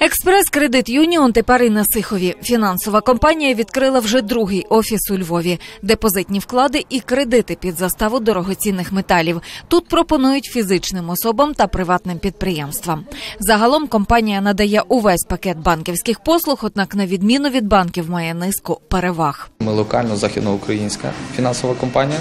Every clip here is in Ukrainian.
Експрес Кредит Юніон тепер і на Сихові. Фінансова компанія відкрила вже другий офіс у Львові. Депозитні вклади і кредити під заставу дорогоцінних металів. Тут пропонують фізичним особам та приватним підприємствам. Загалом компанія надає увесь пакет банківських послуг, однак, на відміну від банків, має низку переваг. Ми локально західноукраїнська фінансова компанія,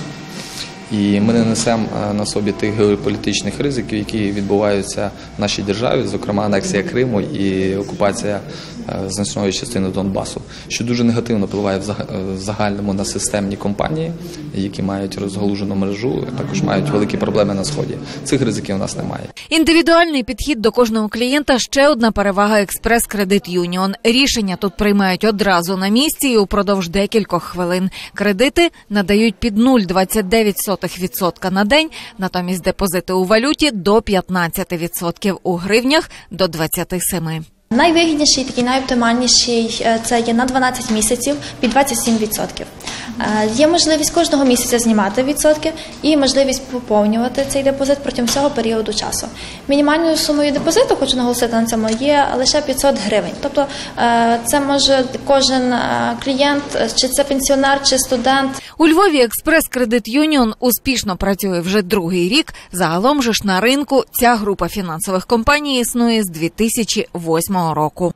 і ми не несемо е, на собі тих геополітичних ризиків, які відбуваються в нашій державі, зокрема анексія Криму і окупація значної частини Донбасу, що дуже негативно впливає в е, загальному на системні компанії, які мають розгалужену мережу, також мають великі проблеми на сході. Цих ризиків у нас немає. Індивідуальний підхід до кожного клієнта ще одна перевага експрес Кредит Юніон. Рішення тут приймають одразу на місці і упродовж декількох хвилин. Кредити надають під 0,29% на день, натомість депозити у валюті до 15%, у гривнях до 27%. Найвигідніший, такий найоптимальніший е, це є на 12 місяців під 27%. Е, Є можливість кожного місяця знімати відсотки і можливість поповнювати цей депозит протягом всього періоду часу. Мінімальною сумою депозиту, хочу наголосити на цьому, є лише 500 гривень. Тобто е, це може кожен клієнт, чи це пенсіонер, чи студент, У Львові експрес Кредит Юніон успішно працює вже другий рік. Загалом же ж на ринку ця група фінансових компаній існує з 2008 Maroko